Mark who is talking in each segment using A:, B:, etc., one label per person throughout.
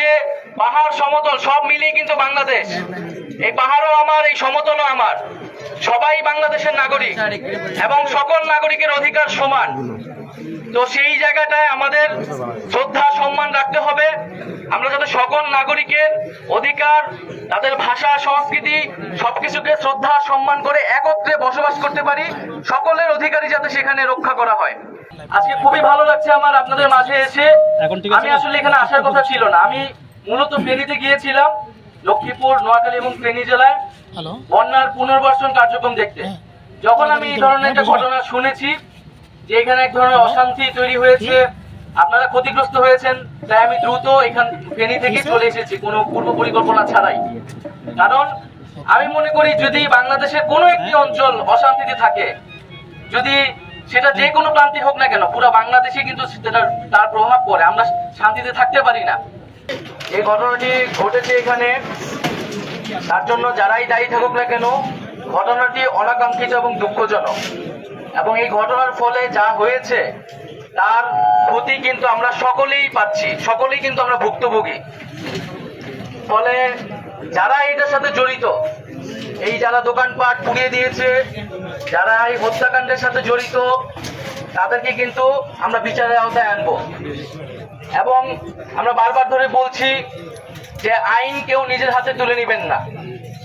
A: যে পাহাড় সমতল সব মিলিয়ে কিন্তু বাংলাদেশ। এই পাহাড়ও আমার এই সমতলও আমার। সবাই বাংলাদেশের নাগরিক এবং সকল নাগরিকের অধিকার সমান। তো সেই জায়গাটায় আমাদের শ্রদ্ধা সম্মান রাখতে হবে। আমরা যাতে সকল নাগরিকের অধিকার তাদের ভাষা সংস্কৃতি সবকিছুকে শ্রদ্ধা সম্মান করে একত্রে বসবাস করতে পারি সকলের অধিকারই যাতে সেখানে রক্ষা করা হয়। আজকে খুবই ভালো লাগছে আমার আপনাদের মাঝে এসে? আমি আসলে এখানে আসার কথা ছিল না। আমি মূলত ফেনীতে গিয়েছিলাম লক্ষ্মীপুর নোয়াখালী এবং ফেনী জেলায় বন্যার পুনর্বাসন কার্যক্রম দেখতে। যখন আমি এই ধরনের একটা ঘটনা শুনেছি যে এখানে এক ধরনের অশান্তি তৈরি হয়েছে আপনারা ক্ষতিগ্রস্ত হয়েছেন তাই আমি দ্রুত এখান ফেনী থেকে চলে এসেছি কোনো পূর্ব পরিকল্পনা ছাড়াই। কারণ আমি মনে করি যদি বাংলাদেশের কোনো একটি অঞ্চল অশান্তিতে থাকে যদি সেটা যে কোনো প্রান্তে হোক না কেন পুরো বাংলাদেশে কিন্তু সেটার তার প্রভাব পড়ে আমরা শান্তিতে থাকতে পারি না। এই ঘটনাটি ঘটেছে এখানে। তার জন্য যারাই দায়ী থাকুক না কেন ঘটনাটি অনাকাঙ্ক্ষিত এবং দুঃখজনক। এবং এই ঘটনার ফলে যা হয়েছে, তার ক্ষতি কিন্তু আমরা সকলেই পাচ্ছি, সকলেই কিন্তু আমরা ভুক্তভোগী। ফলে যারা এটার সাথে জড়িত, এই যারা দোকানপাট পুড়িয়ে দিয়েছে, যারা এই হত্যাকাণ্ডের সাথে জড়িত, তাদেরকে কিন্তু আমরা বিচারের আওতায় আনব। এবং আমরা বারবার ধরে বলছি যে আইন কেউ নিজের হাতে তুলে নেবেন না।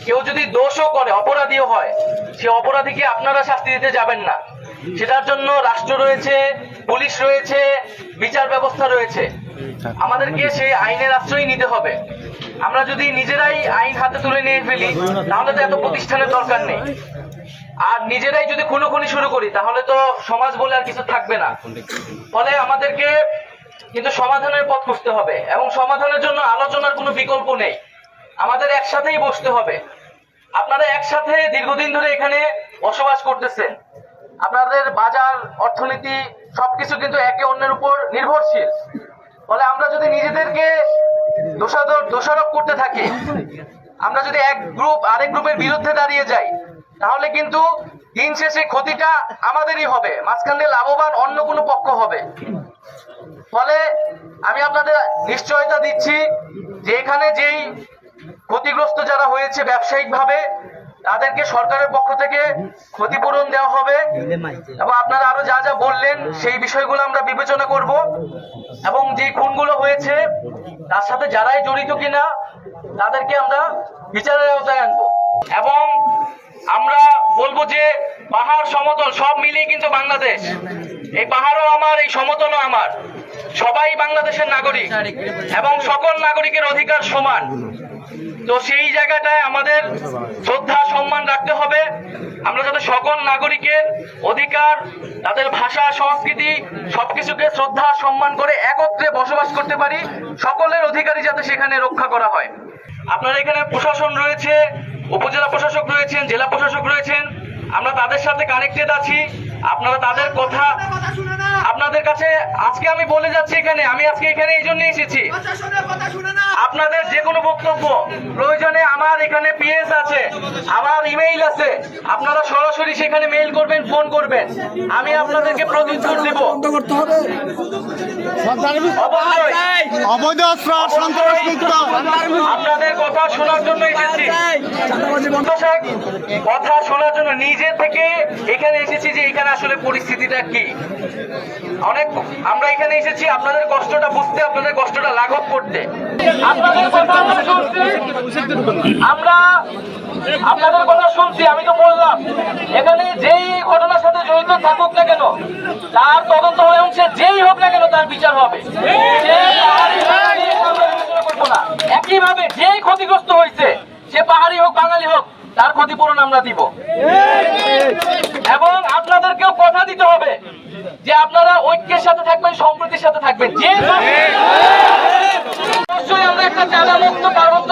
A: কেউ যদি দোষও করে, অপরাধীও হয়, সে অপরাধীকে আপনারা শাস্তি দিতে যাবেন না। সেটার জন্য রাষ্ট্র রয়েছে, পুলিশ রয়েছে, বিচার ব্যবস্থা রয়েছে। আমাদেরকে সেই আইনের আশ্রয় নিতে হবে। আমরা যদি নিজেরাই আইন হাতে তুলে নিয়ে ফেলি, তাহলে তো এত প্রতিষ্ঠানের দরকার নেই। আর নিজেরাই যদি খুনোখুনি শুরু করি, তাহলে তো সমাজ বলে আর কিছু থাকবে না। ফলে আমাদেরকে কিন্তু সমাধানের পথ খুঁজতে হবে এবং সমাধানের জন্য আলোচনার কোনো বিকল্প নেই। আমাদের একসাথেই বসতে হবে। আপনারা একসাথে দীর্ঘদিন ধরে এখানে বসবাস করতেছেন। আপনাদের বাজার, অর্থনীতি, সবকিছু কিন্তু একে অন্যের উপর নির্ভরশীল। ফলে আমরা যদি নিজেদেরকে দোষাদর দোষারোপ করতে থাকি, আমরা যদি এক গ্রুপ, আরেক গ্রুপের বিরুদ্ধে দাঁড়িয়ে যাই, তাহলে কিন্তু দিন শেষে ক্ষতিটা আমাদেরই হবে। মাঝখানে লাভবান অন্য কোনো পক্ষ হবে। ফলে আমি আপনাদের নিশ্চয়তা দিচ্ছি যে এখানে যেই ক্ষতিগ্রস্ত যারা হয়েছে ব্যবসায়িকভাবে, তাদেরকে সরকারের পক্ষ থেকে ক্ষতিপূরণ দেওয়া হবে। এবং আপনারা আরও যা যা বললেন, সেই বিষয়গুলো আমরা বিবেচনা করব। এবং যে খুনগুলো হয়েছে, তার সাথে যারাই জড়িত কিনা, তাদেরকে আমরা বিচারের আওতায় আনব। এবং আমরা বলব যে, পাহাড় সমতল, সব মিলিয়ে কিন্তু বাংলাদেশ। এই পাহাড়ও আমার, এই সমতলও আমার। সবাই বাংলাদেশের নাগরিক এবং সকল নাগরিকের অধিকার সমান। তো সেই জায়গাটায় আমাদের শ্রদ্ধা, সম্মান রাখতে হবে। আমরা যাতে সকল নাগরিকের অধিকার, তাদের ভাষা, সংস্কৃতি, সবকিছুকে শ্রদ্ধা, সম্মান করে একত্রে বসবাস করতে পারি, সকলের অধিকারই যাতে সেখানে রক্ষা করা হয়। আপনার এখানে প্রশাসন রয়েছে, উপজেলা প্রশাসক রয়েছেন, জেলা প্রশাসক রয়েছেন। আমরা তাদের সাথে কানেক্টেড আছি। আপনারা তাদের কথা আপনাদের কাছে আজকে আমি বলে যাচ্ছি এখানে আমি আজকে এখানে এই জন্য এসেছি। আপনাদের যে কোনো বক্তব্য প্রয়োজনে আমার এখানে পিএস আছে আমার ইমেইল আছে। আপনারা সরাসরি সেখানে মেইল করবেন ফোন করবেন। আমি আপনাদেরকে প্রত্যুত্তর দেব। আপনাদের কথা শোনার জন্য এসেছি। কথা শোনার জন্য নিজে থেকে এখানে এসেছি যে এখানে আসলে পরিস্থিতিটা কি? অনেক আমরা এখানে এসেছি, আপনাদের কষ্টটা বুঝতে, আপনাদের কষ্টটা লাঘব করতে। আপনাদের কথা আমরা শুনছি, আমরা আপনাদের কথা শুনছি, আমি তো বললাম, এখানে যেই ঘটনার সাথে জড়িত থাকুক না কেন, তার তদন্ত হয়ে উঠছে, যেই হোক না কেন তার বিচার হবে সে পাহাড়ি বাঙালি আমরা বিবেচনা করব না। একইভাবে যেই ক্ষতিগ্রস্ত হয়েছে পাহাড়ি হোক, বাঙালি হোক, তার ক্ষতিপূরণ আমরা দিব। এবং আপনাদেরকেও কথা দিতে হবে যে আপনারা ঐক্যের সাথে থাকবেন সম্প্রীতির সাথে থাকবেন। যে আমরা একটা চাঁদা মুক্ত পার্বত্য